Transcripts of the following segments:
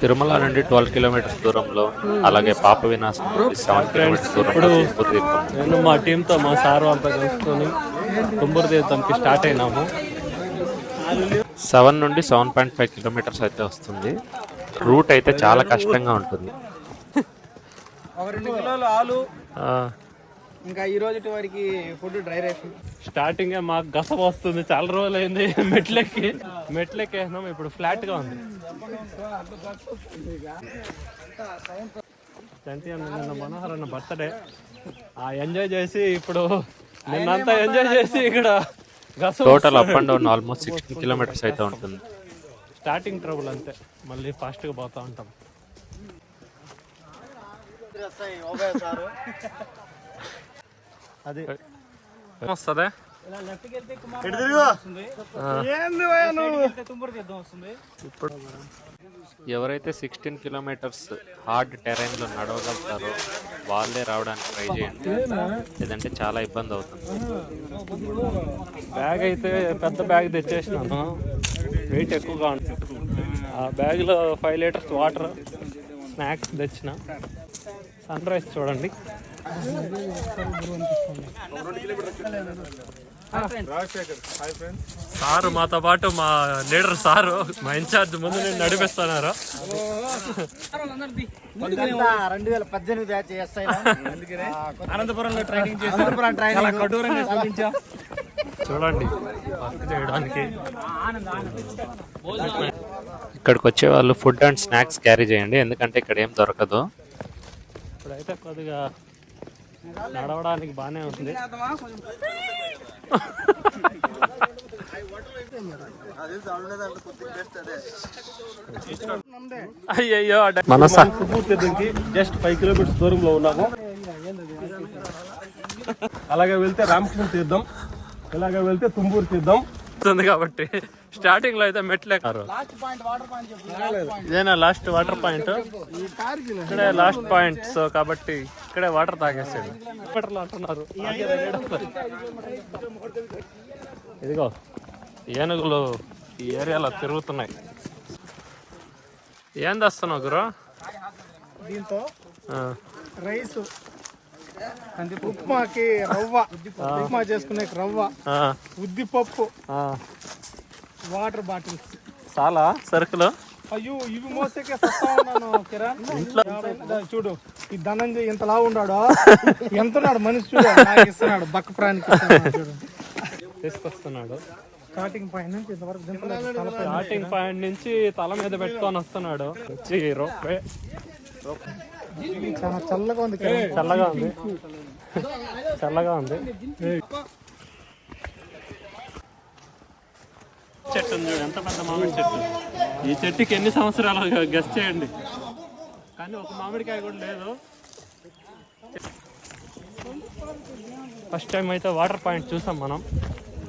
తిరుమల నుండి twelve kilometres దూరంలో అలాగే పాప వినాశం సెవెన్ కిలోమీటర్స్ దూరంలో తిరుపతి తీర్థం నేను మా టీంతో మా సార్ వాళ్ళతో కలుసుకొని తుంబూరు తీర్థంకి స్టార్ట్ అయినాము. సెవెన్ నుండి సెవెన్ పాయింట్ ఫైవ్ కిలోమీటర్స్ అయితే వస్తుంది. రూట్ అయితే చాలా కష్టంగా ఉంటుంది. ఒక రెండు కిలోలు ఆలు. ఆ, ఇంకా ఈ రోజు వరకు ఫుడ్ డ్రై రైస్. స్టార్టింగ్ మాకు గస వస్తుంది. చాలా రోజులు అయింది మెట్లెక్కి మెట్లెక్కి వేసినాం ఇప్పుడు ఫ్లాట్గా ఉంది. నిన్న మనోహర్ అన్న బర్త్డే ఆ ఎంజాయ్ చేసి ఇప్పుడు నిన్నంతా ఎంజాయ్ చేసి ఇక్కడ గస total up and down almost sixty kilometres అయితే ఉంటుంది. స్టార్టింగ్ ట్రబుల్ అంతే. మళ్ళీ ఫాస్ట్గా పోతా ఉంటాం. అది వస్తుందా? ఇప్పుడు ఎవరైతే సిక్స్టీన్ కిలోమీటర్స్ హార్డ్ టెరైన్లో నడవగలుగుతారో వాళ్ళే రావడానికి ట్రై చేయండి. లేదంటే చాలా ఇబ్బంది అవుతుంది. బ్యాగ్ అయితే పెద్ద బ్యాగ్ తెచ్చేసినాను. వెయిట్ ఎక్కువగా ఉంది. ఆ బ్యాగ్లో ఫైవ్ లీటర్స్ వాటర్ స్నాక్స్ తెచ్చిన. సన్ రైజ్ చూడండి. సారు మాతో పాటు మా లీడర్ సారు మా ఇన్ఛార్జ్ ముందు నేను నడిపిస్తున్నారు? రెండు వేల పద్దెనిమిది బ్యాచ్ ఎస్ఐ అనంతపురంలో ట్రైనింగ్ చేసి అనంతపురం ట్రైనింగ్ కఠోరంగా చూడండి వర్క్ చేయడానికి. ఇక్కడికి వచ్చే వాళ్ళు ఫుడ్ అండ్ స్నాక్స్ క్యారీ చేయండి ఎందుకంటే ఇక్కడ ఏం దొరకదు. ఇప్పుడైతే కొద్దిగా నడవడానికి బాగానే ఉంది. అయ్యయ్యో మన తీర్థంకి జస్ట్ ఫైవ్ కిలోమీటర్స్ దూరంలో ఉన్నాము. అలాగే వెళ్తే రామకృష్ణ తీర్థం ఇలాగ వెళ్తే తుంబూరు తీర్థం. ఉంది కాబట్టి. స్టార్టింగ్లో అయితే మెట్లు ఎక్కారు ఇదేనా లాస్ట్ వాటర్ పాయింట్ ఇక్కడే లాస్ట్ పాయింట్ సో కాబట్టి ఇక్కడే వాటర్ తాగేసాడు అంటున్నారు. ఇదిగో ఏనుగులు ఈ ఏరియాలో తిరుగుతున్నాయి. ఏం తెస్తున్నావు గురు? దీంతో ఆ, రైస్ ఉప్మాకి రవ్వ. ఉప్మా చేసుకునే రవ్వ. ఆ, ఉద్దిపప్పు. ఆ. వాటర్ బాటిల్స్ చాలా సరుకులు. అయ్యో ఇవి మోసేకే సస్తా ఉన్నాను కిరణ్. ఎవరైనా- చూడు ఈ ధనంజయ్ ఎంత లావు ఉన్నాడో. ఎంత ఉన్నాడు మనిషి చూడు నాకు ఇస్తున్నాడు బక్క ప్రాణికి చూడు. తీసుకొస్తున్నాడు. స్టార్టింగ్ పాయింట్ నుంచి ఇంతవరకు. స్టార్టింగ్ పాయింట్ నుంచి తల మీద పెట్టుకొని వస్తున్నాడు. వచ్చి రోపే చాలా చల్లగా ఉంది చల్లగా ఉంది. చల్లగా ఉంది. చెట్టు ఉంది చూడు ఎంత పెద్ద మామిడి చెట్టు. ఈ చెట్టుకి ఎన్ని సంవత్సరాలు గెస్ చేయండి. కానీ ఒక మామిడికాయ కూడా లేదు. ఫస్ట్ టైం అయితే వాటర్ పాయింట్ చూసాం మనం.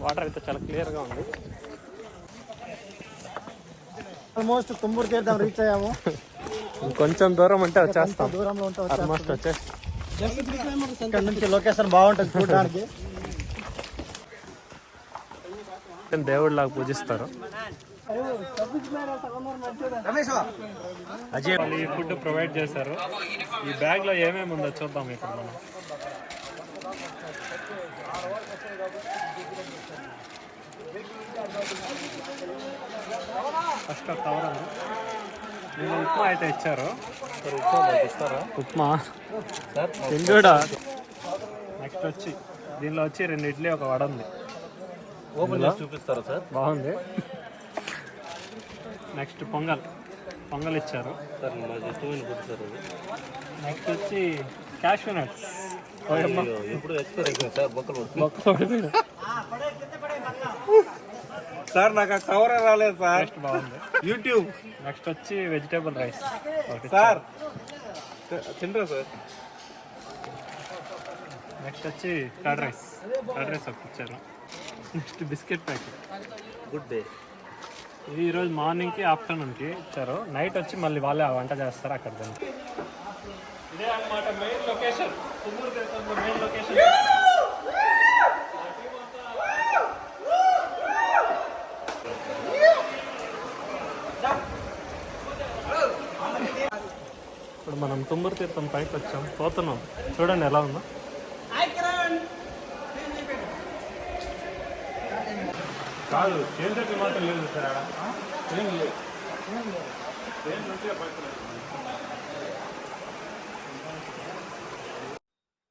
వాటర్ అయితే చాలా క్లియర్గా ఉంది. ఆల్మోస్ట్ తుమ్మూరు తీర్థం రీచ్ అయ్యాము. ఇంకొంచెం దూరం అంటే వచ్చేస్తాం. దూరంలో ఉంటాం ఆల్మోస్ట్ వచ్చేసి ఇక్కడ నుంచి లొకేషన్ బాగుంటుంది చూడడానికి. దేవుడిలాగా పూజిస్తారు. అజయ్ వాళ్ళు ఈ ఫుడ్ ప్రొవైడ్ చేశారు. ఈ బ్యాగ్లో ఏమేమి ఉందో చూద్దాం ఇప్పుడు మనం. ఫస్ట్ కవర్ నేను ఉప్మా అయితే ఇచ్చారు. ఉప్మా తిండుడా నెక్స్ట్ వచ్చి దీనిలో వచ్చి రెండు ఇడ్లీ ఒక వడ ఉంది. ఓపెన్ చేసి చూపిస్తారా సార్? బాగుంది. నెక్స్ట్ పొంగల్. పొంగల్ ఇచ్చారు. సార్ ఇష్టమైన ఫుడ్ సార్ అది. నెక్స్ట్ వచ్చి క్యాషూ నట్స్ ఎప్పుడు ఎక్స్పైర్ అయిపోయింది సార్ బొక్కలు సార్ నాకు ఆ కవర్ రాలేదు సార్. టేస్ట్ బాగుంది. యూట్యూబ్ నెక్స్ట్ వచ్చి వెజిటేబుల్ రైస్ సార్ తింటారా సార్? నెక్స్ట్ వచ్చి కర్డ్ రైస్ కర్డ్ రైస్ ఒకటి ఇచ్చారు next biscuit packet Good Day ఇది ఈరోజు మార్నింగ్కి ఆఫ్టర్నూన్కి ఇచ్చారు. నైట్ వచ్చి మళ్ళీ వాళ్ళే ఆ వంట చేస్తారు అక్కడ ఇదే అన్నమాట మెయిన్ లొకేషన్ దేశంలో మెయిన్ లొకేషన్ ఇప్పుడు మనం తుమ్మూరు తీర్థం పైకి వచ్చాం. పోతున్నాం. చూడండి ఎలా ఉందో. కాదు కేంద్రకి మాత్రం లేదు సార్ ఆడ. ఏం లేదు.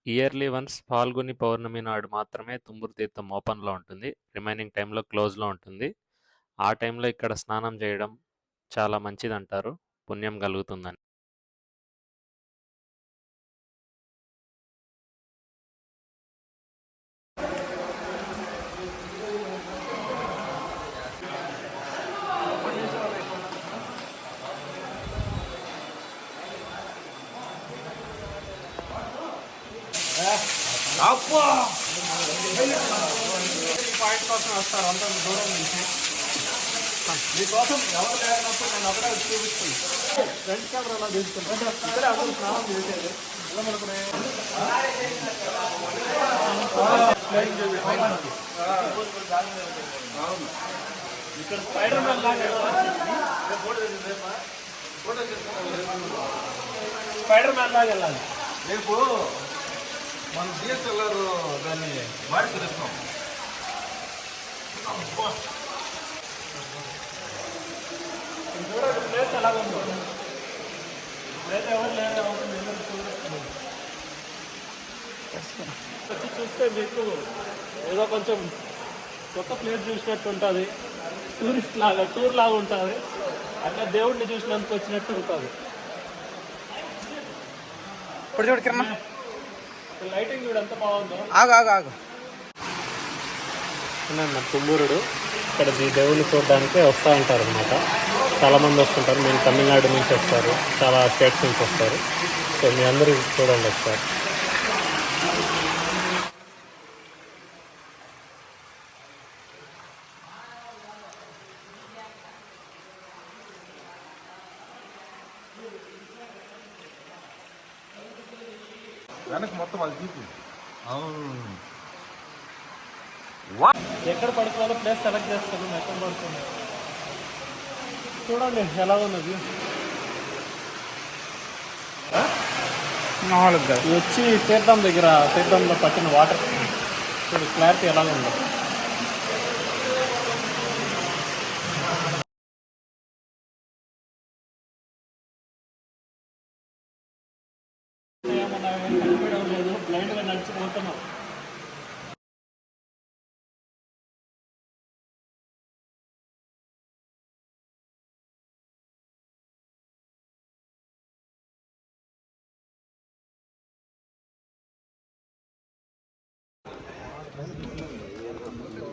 ఇయర్లీ వన్స్ పాల్గొని పౌర్ణమి నాడు మాత్రమే తుమ్మూరు తీర్థం ఓపెన్లో ఉంటుంది. రిమైనింగ్ టైంలో క్లోజ్లో ఉంటుంది. ఆ టైంలో ఇక్కడ స్నానం చేయడం చాలా మంచిది అంటారు పుణ్యం కలుగుతుందని. పాయింట్ కోసం వస్తారు అంత దూరం నుంచి. మీకోసం ఎవరు లేనప్పుడు నేను ఒకటే చూపిస్తుంది ఫ్రంట్ కెమెరాలో తీసుకుంటాను ఇక్కడే అందరూ స్నానం చేసేది. ఇక్కడ స్పైడర్ మ్యాన్ లాగా స్పైడర్ మ్యాన్ లాగా వెళ్ళాలి. రేపు మన డిఎస్ఎల్ఆర్ దాన్ని వాడి తెలుస్తాం ప్లేస్ ఎలా ఉందో ప్లేస్ ఎవరు. వచ్చి చూస్తే మీకు ఏదో కొంచెం కొత్త ప్లేస్ చూసినట్టు ఉంటుంది. టూరిస్ట్ లాగా టూర్ లాగా ఉంటుంది. అట్లా దేవుడిని చూసినందుకు వచ్చినట్టు ఉంటుంది. ఇప్పుడు చూడు కిరణ్ లైటింగ్ కూడా ఎంత బాగుందో ఆగు ఆగు ఆగు. నా తుమ్మూరుడు ఇక్కడ ఈ దేవుని చూడడానికి వస్తూ ఉంటారు అనమాట చాలా మంది వస్తుంటారు. మేము తమిళనాడు నుంచి వస్తారు. చాలా స్టేట్స్ నుంచి వస్తారు. సో మీ అందరూ చూడండి ఒకసారి. వెనక మొత్తం అది తీపి ఎక్కడ పడుకోవాలో ప్లేస్ సెలెక్ట్ చేస్తాను ఎక్కడ పడుతుంది. చూడండి ఎలా ఉన్నది వచ్చి తీర్థం దగ్గర తీర్థంలో పట్టిన వాటర్ చూడు క్లారిటీ ఎలా ఉందో.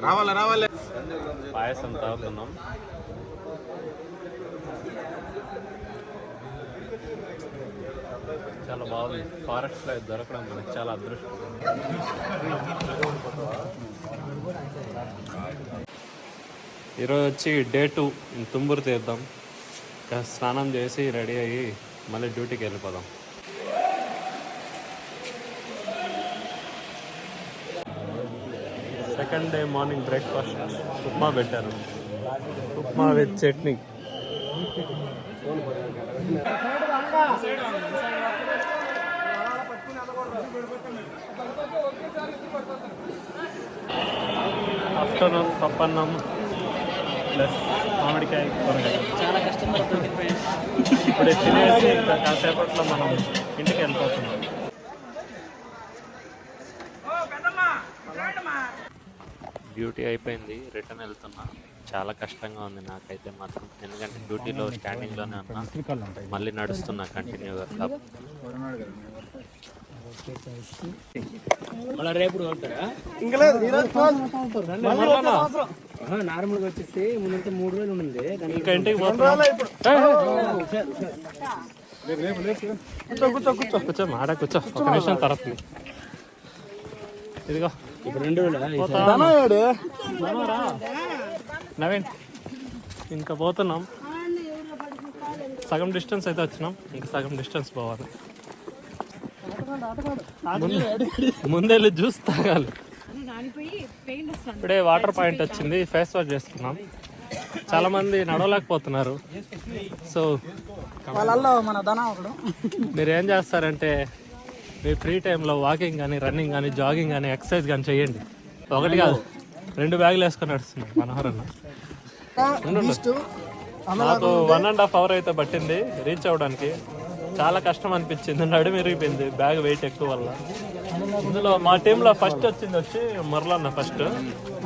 రావాలా రావాలి. పాయసం తాగుతున్నాం. చాలా బాగుంది. ఫారెస్ట్లో ఇది దొరకడం మనకి చాలా అదృష్టం. ఈరోజు వచ్చి డే టూ తుమ్మూరు తీద్దాం. స్నానం చేసి రెడీ అయ్యి మళ్ళీ డ్యూటీకి వెళ్ళిపోదాం. Second day morning breakfast upma పెట్టారు. Upma with chutney. ఆఫ్టర్నూన్ పప్పన్నం ప్లస్ మామిడికాయ కూరగాయ చాలా కష్టం ఇప్పుడు తినేసి కాసేపట్లో మనం ఇంటికి వెళ్ళిపోతున్నాం. డ్యూటీ అయిపోయింది రిటర్న్ వెళ్తున్నా. చాలా కష్టంగా ఉంది నాకైతే మాత్రం. ఎందుకంటే డ్యూటీలో స్టాండింగ్లోనే ఉన్నా. మళ్ళీ నడుస్తున్నా కంటిన్యూగా. ఇంకా లేదు ఈరోజు నార్మల్గా వచ్చేసి ముందంతా మూడు రోజులు ఉండింది ఇంకా ఇంటికి కూర్చో కూర్చో కూర్చో. కూర్చో మాట కూర్చో. ఒక నిమిషం తర్వాత ఇదిగో. నవీన్ ఇంకా పోతున్నాం. సగం డిస్టెన్స్ అయితే వచ్చినాం. ఇంకా సగం డిస్టెన్స్ పోవాలి. ముందు- ముందెళ్ళి జ్యూస్ తాగాలి. ఇప్పుడే వాటర్ పాయింట్ వచ్చింది. ఫేస్ వాష్ చేసుకున్నాం చాలా మంది నడవలేకపోతున్నారు. సో వాళ్ళల్లో మన ధన ఒకడు. మీరు ఏం చేస్తారంటే మీ ఫ్రీ టైంలో వాకింగ్ కానీ రన్నింగ్ కానీ జాగింగ్ కానీ ఎక్సర్సైజ్ కానీ చేయండి. ఒకటి కాదు రెండు బ్యాగులు వేసుకొని నడుస్తున్నాడు మనోహర్ అన్న నాకు వన్ అండ్ హాఫ్ అవర్ అయితే పట్టింది రీచ్ అవ్వడానికి. చాలా కష్టం అనిపించింది నడుము విరిగిపోయింది బ్యాగ్ వెయిట్ ఎక్కువ వల్ల. ఇందులో మా టీంలో ఫస్ట్ వచ్చింది వచ్చి మురళ అన్న ఫస్ట్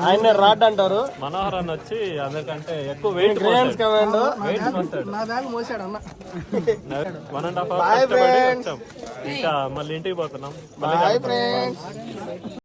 ఆయన రాడ్ అంటారు. మనోహర్ అన్న వచ్చి అందరికంటే ఎక్కువ వెయిట్ వెయిట్ మోసాడు. నా బ్యాగ్ మోసాడు అన్న. వన్ అండ్ హాఫ్ అవర్ కష్టపడి వచ్చాం. ఇంకా మళ్ళీ ఇంటికి పోతున్నాం.